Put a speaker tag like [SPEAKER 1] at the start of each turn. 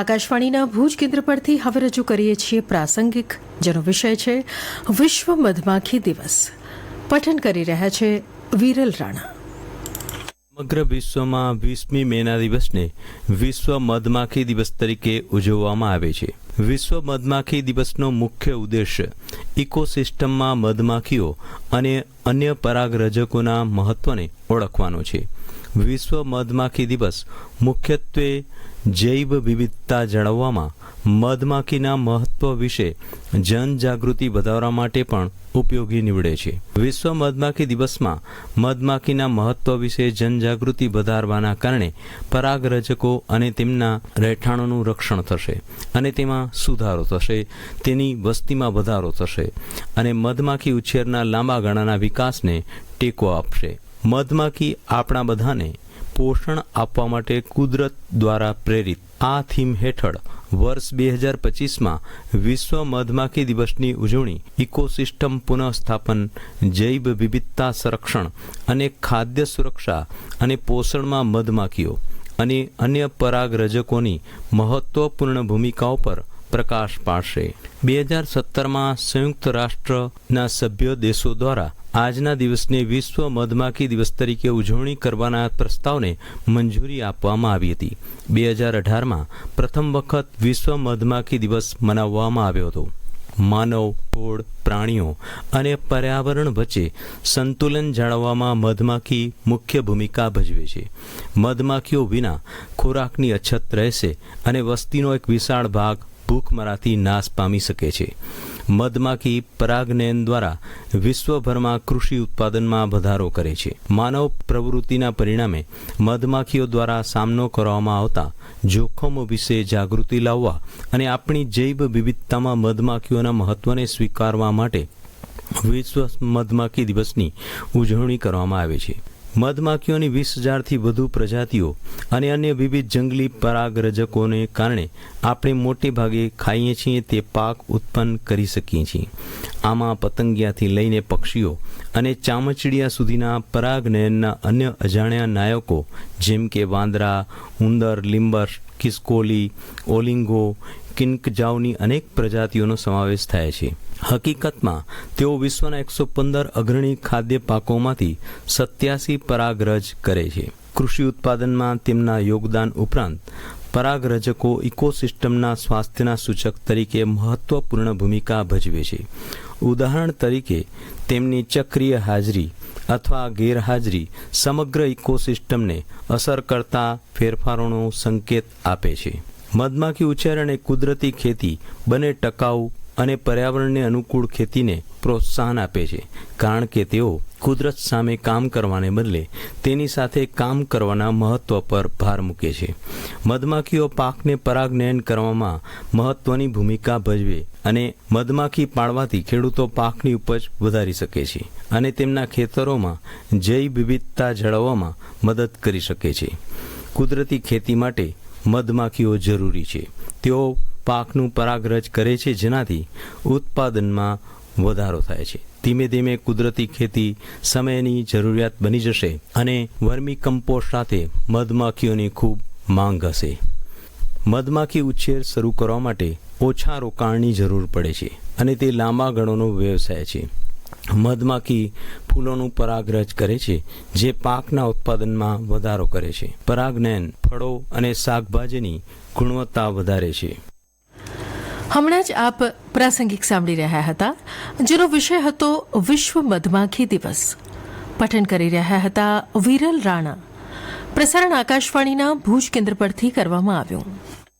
[SPEAKER 1] આકાશવાણીના ભુજ કેન્દ્ર પરથી હવે રજૂ કરીએ છીએ પ્રાસંગિક, જેનો વિષય છે વિશ્વ મધમાખી દિવસ. પઠન કરી રહ્યા છે વિરલ રાણા.
[SPEAKER 2] સમગ્ર વિશ્વમાં વીસમી મેના દિવસને વિશ્વ મધમાખી દિવસ તરીકે ઉજવવામાં આવે છે. વિશ્વ મધમાખી દિવસનો મુખ્ય ઉદ્દેશ ઇકોસિસ્ટમમાં મધમાખીઓ અને અન્ય પરાગરજકોના મહત્વને ઓળખવાનો છે. વિશ્વ મધમાખી દિવસ મુખ્યત્વે જૈવ વિવિધતા જાળવવામાં મધમાખીના મહત્વ વિશે જનજાગૃતિ વધારવા માટે પણ ઉપયોગી નીવડે છે. વિશ્વ મધમાખી દિવસમાં મધમાખીના મહત્વ વિશે જનજાગૃતિ વધારવાના કારણે પરાગરજકો અને તેમના રહેઠાણોનું રક્ષણ થશે અને તેમાં સુધારો થશે, તેની વસ્તીમાં વધારો થશે અને મધમાખી ઉછેરના લાંબા ગાળાના વિકાસને ટેકો આપશે. મધમાખી આપણા બધાને પોષણ આપવા માટે કુદરત દ્વારા પ્રેરિત. આ થીમ હેઠળ વર્ષ બે હજાર પચીસમાં વિશ્વ મધમાખી દિવસની ઉજવણી, ઇકોસિસ્ટમ પુનઃસ્થાપન, જૈવ વિવિધતા સંરક્ષણ અને ખાદ્ય સુરક્ષા અને પોષણમાં મધમાખીઓ અને અન્ય પરાગરજકોની મહત્વપૂર્ણ ભૂમિકાઓ પર પ્રકાશ પાડશે. બે હજાર સત્તરમાં સંયુક્ત રાષ્ટ્રના સભ્ય દેશો દ્વારા આજના દિવસને વિશ્વ મધમાખી દિવસ તરીકે ઉજવણી કરવાના પ્રસ્તાવને મંજૂરી આપવામાં આવી હતી. બે હજાર અઢારમાં પ્રથમ વખત વિશ્વ મધમાખી દિવસ મનાવવામાં આવ્યો હતો. માનવ છોડ પ્રાણીઓ અને પર્યાવરણ વચ્ચે સંતુલન જાળવવામાં મધમાખી મુખ્ય ભૂમિકા ભજવે છે. મધમાખીઓ વિના ખોરાકની અછત રહેશે અને વસ્તીનો એક વિશાળ ભાગ ભૂખમરાથી નાશ પામી શકે છે. મધમાખી પરાગનયન દ્વારા વિશ્વભરમાં કૃષિ ઉત્પાદનમાં વધારો કરે છે. માનવ પ્રવૃત્તિના પરિણામે મધમાખીઓ દ્વારા સામનો કરવામાં આવતા જોખમો વિશે જાગૃતિ લાવવા અને આપણી જૈવ વિવિધતામાં મધમાખીઓના મહત્વને સ્વીકારવા માટે વિશ્વ મધમાખી દિવસની ઉજવણી કરવામાં આવે છે. મધમાખીઓની વીસ હજારથી વધુ પ્રજાતિઓ અને અન્ય વિવિધ જંગલી પરાગરજકોને કારણે આપણે મોટે ભાગે ખાઈએ છીએ તે પાક ઉત્પન્ન કરી શકીએ છીએ. આમાં પતંગિયાથી લઈને પક્ષીઓ અને ચામચડિયા સુધીના પરાગનયનના અન્ય અજાણ્યા નાયકો જેમ કે વાંદરા, ઉંદર, લીંબર ખિસકોલી ઓલિંગો કિનકજાવની અનેક પ્રજાતિઓનો સમાવેશ થાય છે. હકીકતમાં, તેઓ વિશ્વના એકસો પંદર અગ્રણી ખાદ્ય પાકોમાંથી સત્યાસી પરાગરજ કરે છે. કૃષિ ઉત્પાદનમાં તેમના યોગદાન ઉપરાંત, પરાગરજકો ઇકોસિસ્ટમના સ્વાસ્થ્યના સૂચક તરીકે મહત્વપૂર્ણ ભૂમિકા ભજવે છે. ઉદાહરણ તરીકે, તેમની ચક્રિય હાજરી અથવા ગેરહાજરી સમગ્ર ઇકોસિસ્ટમને અસર કરતા ફેરફારોનો સંકેત આપે છે. મધમાખી ઉછેર અને કુદરતી ખેતી બંને ટકાઉ અને પર્યાવરણને અનુકૂળ ખેતીને પ્રોત્સાહન આપે છે. કારણ કે તેઓ કુદરત સામે કામ કરવાને બદલે તેની સાથે કામ કરવાના મહત્વ પર ભાર મૂકે છે. મધમાખીઓ પાકને પરાગનયન કરવામાં મહત્વની ભૂમિકા ભજવે અને મધમાખી પાળવાથી ખેડૂતો પાકની ઉપજ વધારી શકે છે અને તેમના ખેતરોમાં જૈવ વિવિધતા જાળવવામાં મદદ કરી શકે છે. કુદરતી ખેતી માટે મધમાખીઓ જરૂરી છે. તેઓ પાકનું પરાગરજ કરે છે જેનાથી ઉત્પાદનમાં વધારો થાય છે. ધીમે ધીમે કુદરતી ખેતી સમયની જરૂરિયાત બની જશે અને વર્મી કમ્પોસ્ટ સાથે મધમાખીઓની ખૂબ માંગ હશે. મધમાખી ઉછેર શરૂ કરવા માટે ઓછા રોકાણની જરૂર પડે છે અને તે લાંબા ગણોનો વ્યવસાય છે. મધમાખી ફૂલોનું પરાગરજ કરે છે, જે પાકના ઉત્પાદનમાં વધારો કરે છે. પરાગનયન, ફળો અને શાકભાજીની ગુણવત્તા વધારે છે.
[SPEAKER 1] હમણાં જ આપ પ્રાસંગિક સાંભળી રહ્યા હતા, જેનો વિષય હતો વિશ્વ મધમાખી દિવસ. પઠન કરી રહ્યા હતા વિરલ રાણા. પ્રસારણ આકાશવાણીના ભુજ કેન્દ્ર પરથી કરવામાં આવ્યું.